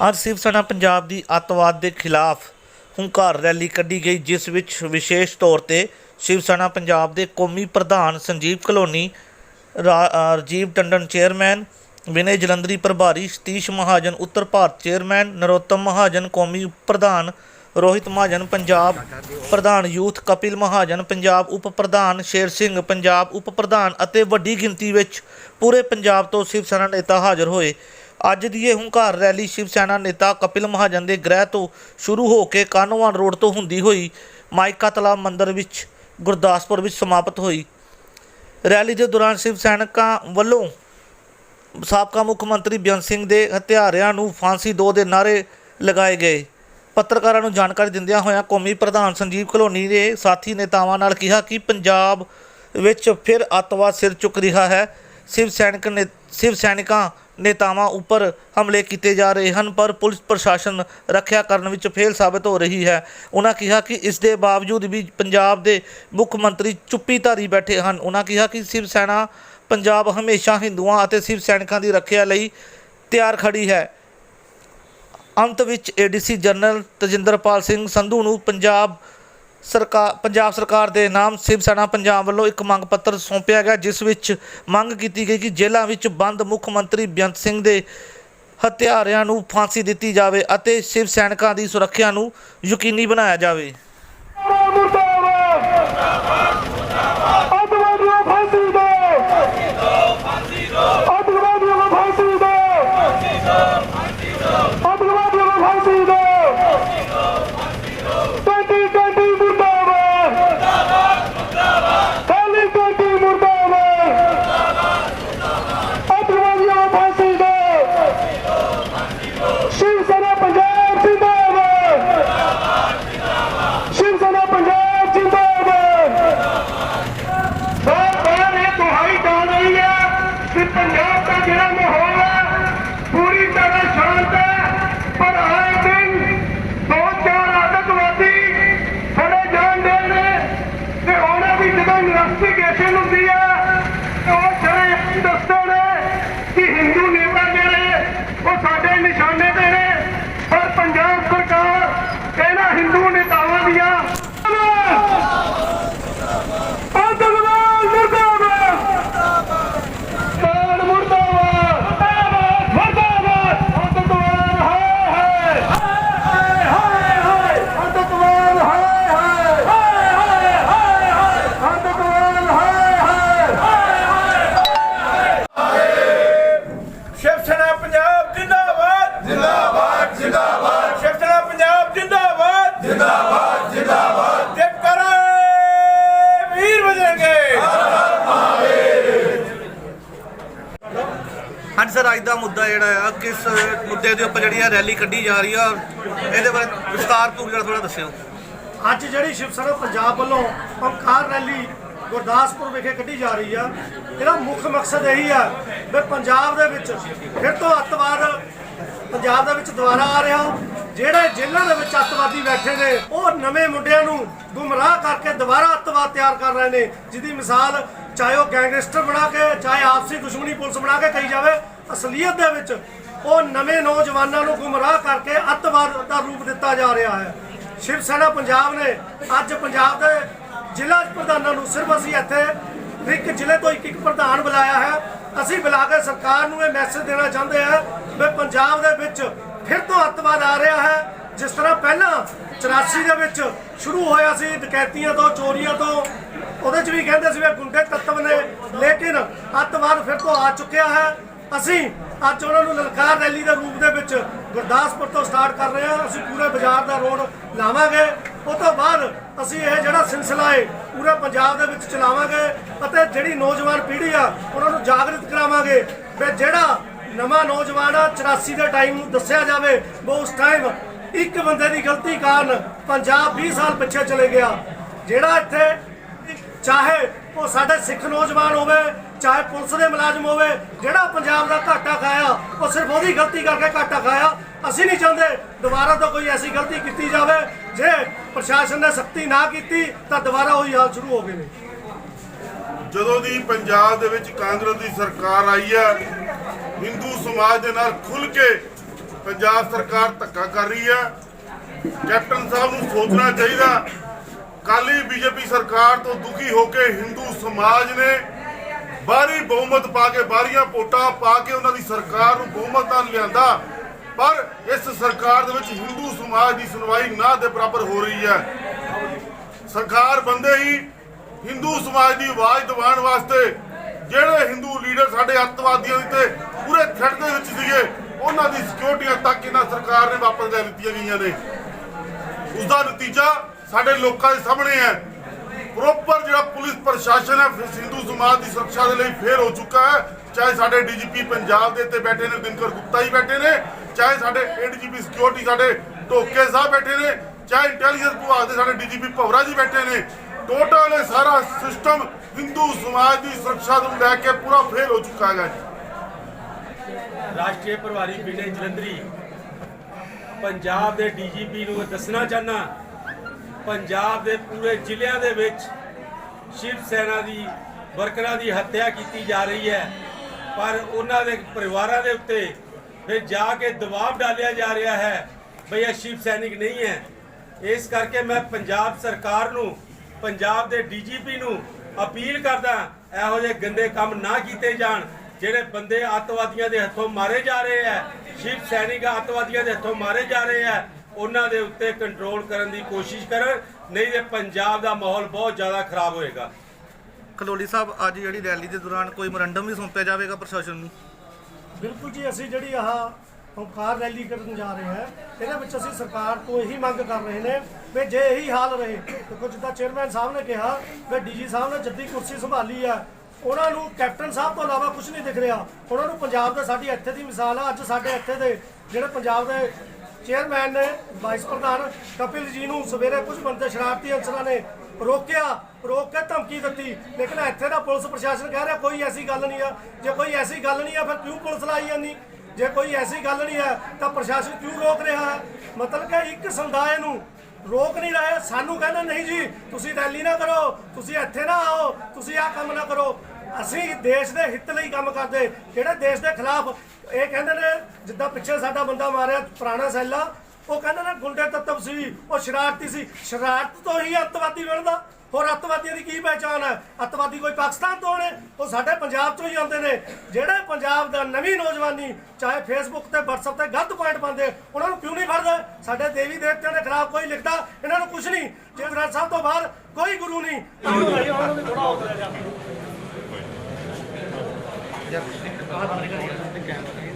ਅੱਜ ਸਿਵ ਸੈਨਾ ਪੰਜਾਬ ਦੀ ਅੱਤਵਾਦ ਦੇ ਖਿਲਾਫ ਹੁੰਕਾਰ ਰੈਲੀ ਕੱਢੀ ਗਈ, ਜਿਸ ਵਿੱਚ ਵਿਸ਼ੇਸ਼ ਤੌਰ ਤੇ ਸ਼ਿਵ ਸੈਨਾ ਪੰਜਾਬ ਦੇ ਕੌਮੀ ਪ੍ਰਧਾਨ ਸੰਜੀਵ ਕਲੋਨੀ, ਰਾ- ਰਾਜੀਵ ਟੰਡਨ ਚੇਅਰਮੈਨ, ਵਿਨੇ ਜਲੰਧਰੀ ਪ੍ਰਭਾਰੀ ਸਤੀਸ਼ ਮਹਾਜਨ, ਉੱਤਰ ਭਾਰਤ ਚੇਅਰਮੈਨ, ਨਰੋਤਮ ਮਹਾਜਨ, ਕੌਮੀ ਪ੍ਰਧਾਨ ਰੋਹਿਤ ਮਹਾਜਨ, ਪੰਜਾਬ ਪ੍ਰਧਾਨ ਯੂਥ ਕਪਿਲ ਮਹਾਜਨ, ਪੰਜਾਬ ਉਪ ਪ੍ਰਧਾਨ ਸ਼ੇਰ ਸਿੰਘ, ਪੰਜਾਬ ਉਪ ਪ੍ਰਧਾਨ ਅਤੇ ਵੱਡੀ ਗਿਣਤੀ ਵਿੱਚ ਪੂਰੇ ਪੰਜਾਬ ਤੋਂ ਸ਼ਿਵ ਸੈਨਾ ਨੇਤਾ ਹਾਜ਼ਰ ਹੋਏ। ਅੱਜ ਦੀ ਇਹ ਹੁੰਕਾਰ ਰੈਲੀ ਸ਼ਿਵ ਸੈਨਾ ਨੇਤਾ ਕਪਿਲ ਮਹਾਜਨ ਦੇ ਗ੍ਰਹਿ ਤੋਂ ਸ਼ੁਰੂ ਹੋ ਕੇ ਕਾਨੋਵਾਨ ਰੋਡ ਤੋਂ ਹੁੰਦੀ ਹੋਈ ਮਾਇਕਾ ਤਲਾਬ ਮੰਦਿਰ ਵਿੱਚ, ਗੁਰਦਾਸਪੁਰ ਵਿੱਚ ਸਮਾਪਤ ਹੋਈ। ਰੈਲੀ ਦੇ ਦੌਰਾਨ ਸ਼ਿਵ ਸੈਨਿਕਾਂ ਵੱਲੋਂ ਸਾਬਕਾ ਮੁੱਖ ਮੰਤਰੀ ਬੇਅੰਤ ਸਿੰਘ ਦੇ ਹਥਿਆਰਿਆਂ ਨੂੰ ਫਾਂਸੀ ਦੋ ਦੇ ਨਾਰੇ ਲਗਾਏ ਗਏ। ਪੱਤਰਕਾਰਾਂ ਨੂੰ ਜਾਣਕਾਰੀ ਦਿੰਦਿਆਂ ਹੋਇਆਂ ਕੌਮੀ ਪ੍ਰਧਾਨ ਸੰਜੀਵ ਕਲੋਨੀ ਦੇ ਸਾਥੀ ਨੇਤਾਵਾਂ ਨਾਲ ਕਿਹਾ ਕਿ ਪੰਜਾਬ ਵਿੱਚ ਫਿਰ ਅੱਤਵਾਦ ਸਿਰ ਚੁੱਕ ਰਿਹਾ ਹੈ। ਸ਼ਿਵ ਸੈਨਿਕ ਨੇ ਸ਼ਿਵ ਸੈਨਿਕਾਂ ਨੇਤਾਵਾਂ ਉੱਪਰ ਹਮਲੇ ਕੀਤੇ ਜਾ ਰਹੇ ਹਨ, ਪਰ ਪੁਲਿਸ ਪ੍ਰਸ਼ਾਸਨ ਰੱਖਿਆ ਕਰਨ ਵਿੱਚ ਫੇਲ ਸਾਬਤ ਹੋ ਰਹੀ ਹੈ। ਉਹਨਾਂ ਕਿਹਾ ਕਿ ਇਸ ਦੇ ਬਾਵਜੂਦ ਵੀ ਪੰਜਾਬ ਦੇ ਮੁੱਖ ਮੰਤਰੀ ਚੁੱਪੀ ਧਾਰੀ ਬੈਠੇ ਹਨ। ਉਹਨਾਂ ਕਿਹਾ ਕਿ ਸ਼ਿਵ ਸੈਨਾ ਪੰਜਾਬ ਹਮੇਸ਼ਾ ਹਿੰਦੂਆਂ ਅਤੇ ਸ਼ਿਵ ਸੈਨਿਕਾਂ ਦੀ ਰੱਖਿਆ ਲਈ ਤਿਆਰ ਖੜੀ ਹੈ। ਅੰਤ ਵਿੱਚ ਏਡੀਸੀ ਜਨਰਲ ਤਜਿੰਦਰਪਾਲ ਸਿੰਘ ਸੰਧੂ ਨੂੰ ਪੰਜਾਬ ਸਰਕਾਰ ਪੰਜਾਬ ਸਰਕਾਰ ਦੇ ਨਾਮ ਸ਼ਿਵ ਸੈਨਾ ਪੰਜਾਬ ਵੱਲੋਂ ਇੱਕ ਮੰਗ ਪੱਤਰ ਸੌਂਪਿਆ ਗਿਆ, ਜਿਸ ਵਿੱਚ ਮੰਗ ਕੀਤੀ ਗਈ ਕਿ ਜੇਲ੍ਹਾਂ ਵਿੱਚ ਬੰਦ ਮੁੱਖ ਮੰਤਰੀ ਬੇਅੰਤ ਸਿੰਘ ਦੇ ਹਤਿਆਰਿਆਂ ਨੂੰ ਫਾਂਸੀ ਦਿੱਤੀ ਜਾਵੇ ਅਤੇ ਸ਼ਿਵ ਸੈਨਿਕਾਂ ਦੀ ਸੁਰੱਖਿਆ ਨੂੰ ਯਕੀਨੀ ਬਣਾਇਆ ਜਾਵੇ ਅੱਤਵਾਦੀਆਂ ਫਾਂਸੀ ਦਿਓ ਅੱਤਵਾਦੀਆਂ ਨੂੰ ਫਾਂਸੀ ਦਿਓ ਅੱਤਵਾਦੀਆਂ ਨੂੰ ਫਾਂਸੀ ਦਿਓ ਟੋਟੀ ਟੋਟੀ ਮੁਰਦਾਬਾਦ ਕਾਲੀ ਟੋਟੀ ਮੁਰਦਾਬਾਦ ਅੱਤਵਾਦੀਆਂ ਨੂੰ ਫਾਂਸੀ ਦਿਓ ਸ਼ਿਵ ਸੈਨਾ ਪੰਜਾਬ ਜਿੰਦਾਬਾਦ ਸ਼ਿਵ ਸੈਨਾ ਪੰਜਾਬ ਜਿੰਦਾਬਾਦ ਸਰਕਾਰ ਇਹ ਦੁਹਾਈ ਡਾਲ ਰਹੀ ਹੈ ਕਿ ਪੰਜਾਬ ਦਾ ਜਿਹੜਾ ਮਾਹੌਲ ਹੈ ਪੂਰੀ ਤਰ੍ਹਾਂ ਸ਼ਾਂਤ ਹੈ ਪਰ ਆਏ ਦਿਨ ਦੋ ਚਾਰ ਆਤੰਕਵਾਦੀ ਫੜੇ ਜਾਂਦੇ ਨੇ ਤੇ ਉਹਨਾਂ ਦੀ ਜਦੋਂ ਇਨਵੈਸਟੀਗੇਸ਼ਨ ਹੁੰਦੀ ਹੈ ਤੇ ਉਹ ਜਿਹੜੇ ਦੱਸਦੇ ਨੇ ਕਿ ਹਿੰਦੂ ਨੇਤਾ ਜਿਹੜੇ ਉਹ ਸਾਡੇ ਨਿਸ਼ਾਨੇ ਤੇ ਨੇ ਪਰ ਪੰਜਾਬ ਸਰਕਾਰ ਇਹਨਾਂ ਹਿੰਦੂ ਨੇਤਾਵਾਂ ਦੀਆਂ ਆਤੰਕਵਾਦ ਮੁਰਦਾਬਾਦ ਕਾਨ ਮੁਰਦਾਬਾਦ ਮੁਰਦਾਬਾਦ ਆਤੰਕਵਾਦ ਹਾਏ ਹਾਏ ਹਾਏ ਹਾਏ ਹਾਏ ਆਤੰਕਵਾਦ ਹਾਏ ਹਾਏ ਹਾਏ ਹਾਏ ਹਾਏ ਆਤੰਕਵਾਦ ਹਾਏ ਹਾਏ ਸ਼ਿਵ ਸੈਨਾ ਪੰਜਾਬ ਜਿੰਦਾਬਾਦ ਜਿੰਦਾਬਾਦ ਜਿੰਦਾਬਾਦ ਸ਼ਿਵ ਸੈਨਾ ਪੰਜਾਬ ਜਿੰਦਾਬਾਦ ਜਿੰਦਾਬਾਦ ਜਿੰਦਾਬਾਦ ਜਿੱਤ ਕਰੇ ਵੀਰ ਵਜਣਗੇ ਹਾਂਜੀ ਸਰ ਅੱਜ ਦਾ ਮੁੱਦਾ ਜਿਹੜਾ ਆ, ਕਿਸ ਮੁੱਦੇ ਦੇ ਉੱਪਰ ਜਿਹੜੀ ਆ ਰੈਲੀ ਕੱਢੀ ਜਾ ਰਹੀ ਆ, ਇਹਦੇ ਬਾਰੇ ਵਿਸਤਾਰਪੂਰਵਕ ਜਰਾ ਥੋੜਾ ਦੱਸਿਓ। ਅੱਜ ਜਿਹੜੀ ਸ਼ਿਵ ਸੈਨਾ ਪੰਜਾਬ ਵੱਲੋਂ ਓਮਕਾਰ ਰੈਲੀ ਗੁਰਦਾਸਪੁਰ ਵਿਖੇ ਕੱਢੀ ਜਾ ਰਹੀ ਆ, ਇਹਦਾ ਮੁੱਖ ਮਕਸਦ ਇਹੀ ਆ ਵੀ ਪੰਜਾਬ ਦੇ ਵਿੱਚ ਫਿਰ ਤੋਂ ਅੱਤਵਾਦ ਪੰਜਾਬ ਦੇ ਵਿੱਚ ਦੁਬਾਰਾ ਆ ਰਿਹਾ, ਜਿਹੜੇ ਜੇਲ੍ਹਾਂ ਦੇ ਵਿੱਚ ਅੱਤਵਾਦੀ ਬੈਠੇ ਨੇ, ਉਹ ਨਵੇਂ ਮੁੰਡਿਆਂ ਨੂੰ ਗੁੰਮਰਾਹ ਕਰਕੇ ਦੁਬਾਰਾ ਅੱਤਵਾਦ ਤਿਆਰ ਕਰ ਰਹੇ ਨੇ, ਜਿਹਦੀ ਮਿਸਾਲ ਚਾਹੇ ਉਹ ਗੈਂਗਸਟਰ ਬਣਾ ਕੇ, ਚਾਹੇ ਆਪਸੀ ਦੁਸ਼ਮਣੀ ਪੁਲਿਸ ਬਣਾ ਕੇ ਕਹੀ ਜਾਵੇ ਅਸਲੀਅਤ ਦੇ ਵਿੱਚ ਉਹ ਨਵੇਂ ਨੌਜਵਾਨਾਂ ਨੂੰ ਗੁੰਮਰਾਹ ਕਰਕੇ ਅੱਤਵਾਦ ਦਾ ਰੂਪ ਦਿੱਤਾ ਜਾ ਰਿਹਾ ਹੈ। ਸ਼ਿਵ ਸੈਨਾ ਪੰਜਾਬ ਨੇ ਅੱਜ ਪੰਜਾਬ ਦੇ ਜ਼ਿਲ੍ਹਾ ਪ੍ਰਧਾਨਾਂ ਨੂੰ ਸਿਰਫ ਅਸੀਂ ਇੱਥੇ ਇੱਕ ਜ਼ਿਲ੍ਹੇ ਤੋਂ ਇੱਕ ਇੱਕ ਪ੍ਰਧਾਨ ਬੁਲਾਇਆ ਹੈ। ਅਸੀਂ ਬੁਲਾ ਕੇ ਸਰਕਾਰ ਨੂੰ ਇਹ ਮੈਸੇਜ ਦੇਣਾ ਚਾਹੁੰਦੇ ਹਾਂ ਵੀ ਪੰਜਾਬ ਦੇ ਵਿੱਚ ਫਿਰ ਤੋਂ ਅੱਤਵਾਦ ਆ ਰਿਹਾ ਹੈ। ਜਿਸ ਤਰ੍ਹਾਂ ਪਹਿਲਾਂ 84 ਦੇ ਵਿੱਚ ਸ਼ੁਰੂ ਹੋਇਆ ਸੀ, ਡਕੈਤੀਆਂ ਤੋਂ, ਚੋਰੀਆਂ ਤੋਂ, ਉਹਦੇ 'ਚ ਵੀ ਕਹਿੰਦੇ ਸੀ ਵੀ ਗੁੰਡੇ ਤੱਤਵ ਨੇ। ਲੇਕਿਨ ਅੱਤਵਾਦ ਫਿਰ ਤੋਂ ਆ ਚੁੱਕਿਆ ਹੈ। ਅਸੀਂ ਅੱਜ ਉਹਨਾਂ ਨੂੰ ਲਲਕਾਰ ਰੈਲੀ ਦੇ ਰੂਪ ਦੇ ਵਿੱਚ ਗੁਰਦਾਸਪੁਰ ਤੋਂ ਸਟਾਰਟ ਕਰ ਰਹੇ ਹਾਂ। ਅਸੀਂ ਪੂਰੇ ਬਾਜ਼ਾਰ ਦਾ ਰੋਡ ਲਾਵਾਂਗੇ। ਉਸ ਤੋਂ ਬਾਅਦ ਅਸੀਂ ਇਹ ਜਿਹੜਾ ਸਿਲਸਿਲਾ ਹੈ, ਪੂਰੇ ਪੰਜਾਬ ਦੇ ਵਿੱਚ ਚਲਾਵਾਂਗੇ ਅਤੇ ਜਿਹੜੀ ਨੌਜਵਾਨ ਪੀੜ੍ਹੀ ਆ, ਉਹਨਾਂ ਨੂੰ ਜਾਗਰਿਤ ਕਰਾਵਾਂਗੇ। ਵੀ ਜਿਹੜਾ ਨਵਾਂ ਨੌਜਵਾਨ ਆ 84 ਦੇ ਟਾਈਮ ਨੂੰ ਦੱਸਿਆ ਜਾਵੇ, ਵੀ ਉਸ ਟਾਈਮ ਇੱਕ ਬੰਦੇ ਦੀ ਗਲਤੀ ਕਾਰਨ ਪੰਜਾਬ 20 ਸਾਲ ਪਿੱਛੇ ਚਲੇ ਗਿਆ। ਜਿਹੜਾ ਇੱਥੇ ਚਾਹੇ ਉਹ ਸਾਡੇ ਸਿੱਖ ਨੌਜਵਾਨ ਹੋਵੇ ਚਾਹੇ ਪੁਲਿਸ ਦੇ ਮੁਲਾਜ਼ਮ ਹੋਵੇ, ਜਿਹੜਾ ਪੰਜਾਬ ਦਾ ਘਾਟਾ ਖਾਇਆ, ਉਹ ਸਿਰਫ ਉਹਦੀ ਗਲਤੀ ਕਰਕੇ ਘਾਟਾ ਖਾਇਆ। ਅਸੀਂ ਨਹੀਂ ਚਾਹੁੰਦੇ ਦੁਬਾਰਾ ਤੋਂ ਕੋਈ ਐਸੀ ਗਲਤੀ ਕੀਤੀ ਜਾਵੇ। ਜੇ ਪ੍ਰਸ਼ਾਸਨ ਨੇ ਸਖਤੀ ਨਾ ਕੀਤੀ, ਤਾਂ ਦੁਬਾਰਾ ਉਹੀ ਹਾਲ ਸ਼ੁਰੂ ਹੋ ਗਏ ਨੇ। ਜਦੋਂ ਦੀ ਪੰਜਾਬ ਦੇ ਵਿੱਚ ਕਾਂਗਰਸ ਦੀ ਸਰਕਾਰ ਆਈ ਹੈ, ਹਿੰਦੂ ਸਮਾਜ ਦੇ ਨਾਲ ਖੁੱਲ ਕੇ ਪੰਜਾਬ ਸਰਕਾਰ ਧੱਕਾ ਕਰ ਰਹੀ ਹੈ, ਕੈਪਟਨ ਸਾਹਿਬ ਨੂੰ ਸੋਚਣਾ ਚਾਹੀਦਾ। ਕਾਲੀ ਬੀਜੇਪੀ ਸਰਕਾਰ ਤੋਂ ਦੁਖੀ ਹੋ ਕੇ ਹਿੰਦੂ ਸਮਾਜ ਨੇ ਬਾਹਰੀ ਬਹੁਮਤ ਪਾ ਕੇ, ਬਾਹਰੀਆਂ ਵੋਟਾਂ ਪਾ ਕੇ ਉਹਨਾਂ ਦੀ ਸਰਕਾਰ ਨੂੰ ਬਹੁਮਤ ਨਾਲ ਲਿਆਂਦਾ, ਪਰ ਇਸ ਸਰਕਾਰ ਦੇ ਵਿੱਚ ਹਿੰਦੂ ਸਮਾਜ ਦੀ ਸੁਣਵਾਈ ਨਾ ਦੇ ਬਰਾਬਰ ਹੋ ਰਹੀ ਹੈ। ਸਰਕਾਰ ਬੰਦੇ ਹੀ ਹਿੰਦੂ ਸਮਾਜ ਦੀ ਆਵਾਜ਼ ਦਬਾਉਣ ਵਾਸਤੇ ਜਿਹੜੇ ਹਿੰਦੂ ਲੀਡਰ ਸਾਡੇ ਅੱਤਵਾਦੀਆਂ ਦੇ ਤੇ ਪੂਰੇ ਥ੍ਰੈਟ ਦੇ ਵਿੱਚ ਸੀਗੇ, ਉਹਨਾਂ ਦੀ ਸਿਕਿਉਰਿਟੀਆਂ ਤੱਕ ਇਹਨਾਂ ਸਰਕਾਰ ਨੇ ਵਾਪਸ ਲੈ ਲਿੱਤੀਆਂ ਗਈਆਂ ਨੇ। ਉਸ ਦਾ ਨਤੀਜਾ ਸਾਡੇ ਲੋਕਾਂ ਦੇ ਸਾਹਮਣੇ ਹੈ। ਪ੍ਰੋਪਰ ਜਿਹੜਾ ਪੁਲਿਸ ਪ੍ਰਸ਼ਾਸਨ ਹੈ, ਫਿਰ ਸਮਾਜ ਦੀ ਸੁਰੱਖਿਆ ਦੇ ਲਈ ਫੇਲ ਹੋ ਚੁੱਕਾ ਹੈ। ਚਾਹੇ ਸਾਡੇ ਡੀਜੀਪੀ ਪੰਜਾਬ ਦੇ ਇੱਥੇ ਬੈਠੇ ਨੇ, ਦਿਨਕਰ ਗੁਪਤਾ ਹੀ ਬੈਠੇ ਨੇ, ਚਾਹੇ ਸਾਡੇ ਏਡੀਜੀਪੀ ਸਿਕਿਉਰਿਟੀ ਸਾਡੇ ਢੋਕੇ ਸਾਹਿਬ ਬੈਠੇ ਨੇ, ਚਾਹੇ ਇੰਟੈਲੀਜੈਂਸ ਵਿਭਾਗ ਦੇ ਸਾਡੇ ਡੀਜੀਪੀ ਭਵਰਾ ਜੀ ਬੈਠੇ ਨੇ ਟੋਟਲ ਇਹ ਸਾਰਾ ਸਿਸਟਮ ਹਿੰਦੂ ਸਮਾਜ ਦੀ ਸੁਰੱਖਿਆ ਨੂੰ ਲੈ ਕੇ ਪੂਰਾ ਫੇਲ ਹੋ ਚੁੱਕਾ ਹੈਗਾ ਰਾਸ਼ਟਰੀ ਪ੍ਰਭਾਰੀ ਵਿਜੇ ਜਲੰਧਰੀ, ਪੰਜਾਬ ਦੇ ਡੀਜੀਪੀ ਨੂੰ ਦੱਸਣਾ ਚਾਹਨਾ ਪੰਜਾਬ ਦੇ ਪੂਰੇ ਜ਼ਿਲ੍ਹਿਆਂ ਦੇ ਵਿੱਚ ਸ਼ਿਵ ਸੈਨਾ ਦੀ, ਵਰਕਰਾਂ ਦੀ ਹੱਤਿਆ ਕੀਤੀ ਜਾ ਰਹੀ ਹੈ। ਪਰ ਉਹਨਾਂ ਦੇ ਪਰਿਵਾਰਾਂ ਦੇ ਉੱਤੇ ਫਿਰ ਜਾ ਕੇ ਦਬਾਅ ਡਾਲਿਆ ਜਾ ਰਿਹਾ ਹੈ ਬਈ ਇਹ ਸ਼ਿਵ ਸੈਨਿਕ ਨਹੀਂ ਹੈ। ਇਸ ਕਰਕੇ ਮੈਂ ਪੰਜਾਬ ਸਰਕਾਰ ਨੂੰ, ਪੰਜਾਬ ਦੇ ਡੀਜੀਪੀ ਨੂੰ ਅਪੀਲ ਕਰਦਾ ਇਹੋ ਜਿਹੇ ਗੰਦੇ ਕੰਮ ਨਾ ਕੀਤੇ ਜਾਣ, ਜਿਹੜੇ ਬੰਦੇ ਅੱਤਵਾਦੀਆਂ ਦੇ ਹੱਥੋਂ ਮਾਰੇ ਜਾ ਰਹੇ ਹੈ, ਸ਼ਿਵ ਸੈਨਿਕ ਅੱਤਵਾਦੀਆਂ ਦੇ ਹੱਥੋਂ ਮਾਰੇ ਜਾ ਰਹੇ ਹੈ। ਉਹਨਾਂ ਦੇ ਉੱਤੇ ਕੰਟਰੋਲ ਕਰਨ ਦੀ ਕੋਸ਼ਿਸ਼ ਕਰਨ ਨਹੀਂ ਤੇ ਪੰਜਾਬ ਦਾ ਮਾਹੌਲ ਬਹੁਤ ਜ਼ਿਆਦਾ ਖਰਾਬ ਹੋਏਗਾ। ਖਲੋਲੀ ਸਾਹਿਬ ਅੱਜ ਜਿਹੜੀ ਰੈਲੀ ਦੇ ਦੌਰਾਨ ਕੋਈ ਮੈਮੋਰੰਡਮ ਵੀ ਸੌਂਪਿਆ ਜਾਵੇਗਾ ਪ੍ਰਸ਼ਾਸਨ ਨੂੰ? ਬਿਲਕੁਲ ਜੀ ਅਸੀਂ ਜਿਹੜੀ ਆਹ ਓਂਕਾਰ ਰੈਲੀ ਕਰਨ ਜਾ ਰਹੇ ਹਾਂ ਇਹਦੇ ਵਿੱਚ ਅਸੀਂ ਸਰਕਾਰ ਤੋਂ ਇਹੀ ਮੰਗ ਕਰ ਰਹੇ ਨੇ ਵੀ ਜੇ ਇਹੀ ਹਾਲ ਰਹੇ ਦੇਖੋ ਜਿੱਦਾਂ ਚੇਅਰਮੈਨ ਸਾਹਿਬ ਨੇ ਕਿਹਾ ਵੀ ਡੀਜੀ ਸਾਹਿਬ ਨੇ ਜੱਦੀ ਕੁਰਸੀ ਸੰਭਾਲੀ ਆ ਉਹਨਾਂ ਨੂੰ ਕੈਪਟਨ ਸਾਹਿਬ ਤੋਂ ਇਲਾਵਾ ਕੁਝ ਨਹੀਂ ਦਿਖ ਰਿਹਾ। ਉਹਨਾਂ ਨੂੰ ਪੰਜਾਬ ਦਾ ਸਾਡੀ ਇੱਥੇ ਦੀ ਮਿਸਾਲ ਆ ਅੱਜ ਸਾਡੇ ਇੱਥੇ ਦੇ ਜਿਹੜੇ ਪੰਜਾਬ ਦੇ ਚੇਅਰਮੈਨ ਨੇ ਵਾਈਸ ਪ੍ਰਧਾਨ ਕਪਿਲ ਜੀ ਨੂੰ ਸਵੇਰੇ ਕੁਝ ਬੰਦੇ ਸ਼ਰਾਰਤੀ ਅਨਸਰਾਂ ਨੇ ਰੋਕਿਆ, ਰੋਕ ਕੇ ਧਮਕੀ ਦਿੱਤੀ। ਲੇਕਿਨ ਇੱਥੇ ਦਾ ਪੁਲਿਸ ਪ੍ਰਸ਼ਾਸਨ ਕਹਿ ਰਿਹਾ, ਕੋਈ ਐਸੀ ਗੱਲ ਨਹੀਂ ਆ। ਜੇ ਕੋਈ ਐਸੀ ਗੱਲ ਨਹੀਂ ਆ, ਫਿਰ ਕਿਉਂ ਪੁਲਿਸ ਲਾਈ ਜਾਂਦੀ? ਜੇ ਕੋਈ ਐਸੀ ਗੱਲ ਨਹੀਂ ਹੈ ਤਾਂ ਪ੍ਰਸ਼ਾਸਨ ਕਿਉਂ ਰੋਕ ਰਿਹਾ? ਹੈ ਮਤਲਬ ਕਿ ਇੱਕ ਸਮੁਦਾਇ ਨੂੰ ਰੋਕ ਨਹੀਂ ਰਹੇ, ਸਾਨੂੰ ਕਹਿੰਦੇ, ਨਹੀਂ ਜੀ, ਤੁਸੀਂ ਰੈਲੀ ਨਾ ਕਰੋ, ਤੁਸੀਂ ਇੱਥੇ ਨਾ ਆਓ, ਤੁਸੀਂ ਆਹ ਕੰਮ ਨਾ ਕਰੋ। ਅਸੀਂ ਦੇਸ਼ ਦੇ ਹਿੱਤ ਲਈ ਕੰਮ ਕਰਦੇ। ਜਿਹੜੇ ਦੇਸ਼ ਦੇ ਖਿਲਾਫ ਇਹ ਕਹਿੰਦੇ ਨੇ, ਜਿੱਦਾਂ ਪਿੱਛੇ ਸਾਡਾ ਬੰਦਾ ਮਾਰਿਆ ਪੁਰਾਣਾ ਸੈਲਾ ਉਹ ਕਹਿੰਦੇ ਨੇ ਗੁੰਡੇ ਤੱਤਵ ਸੀ, ਉਹ ਸ਼ਰਾਰਤੀ ਸੀ। ਸ਼ਰਾਰਤ ਤੋਂ ਹੀ ਅੱਤਵਾਦੀ ਬਣਦਾ ਹੋਰ ਅੱਤਵਾਦੀਆਂ ਦੀ ਕੀ ਪਹਿਚਾਣ ਹੈ? ਅੱਤਵਾਦੀ ਕੋਈ ਪਾਕਿਸਤਾਨ ਤੋਂ ਨੇ, ਉਹ ਸਾਡੇ ਪੰਜਾਬ ਤੋਂ ਹੀ ਆਉਂਦੇ ਨੇ। ਜਿਹੜੇ ਪੰਜਾਬ ਦਾ ਨਵੀਂ ਨੌਜਵਾਨੀ, ਚਾਹੇ ਫੇਸਬੁੱਕ ਤੇ, WhatsApp ਤੇ ਗਲਤ ਪੁਆਇੰਟ ਪਾਉਂਦੇ, ਉਹਨਾਂ ਨੂੰ ਕਿਉਂ ਨਹੀਂ ਫੜਦੇ? ਸਾਡੇ ਦੇਵੀ ਦੇਵਤਿਆਂ ਦੇ ਖਿਲਾਫ ਕੋਈ ਲਿਖਦਾ, ਇਹਨਾਂ ਨੂੰ ਕੁਝ ਨਹੀਂ। ਜੇ ਗ੍ਰੰਥ ਸਾਹਿਬ ਤੋਂ ਬਾਹਰ ਕੋਈ ਗੁਰੂ ਨਹੀਂ। कैमरा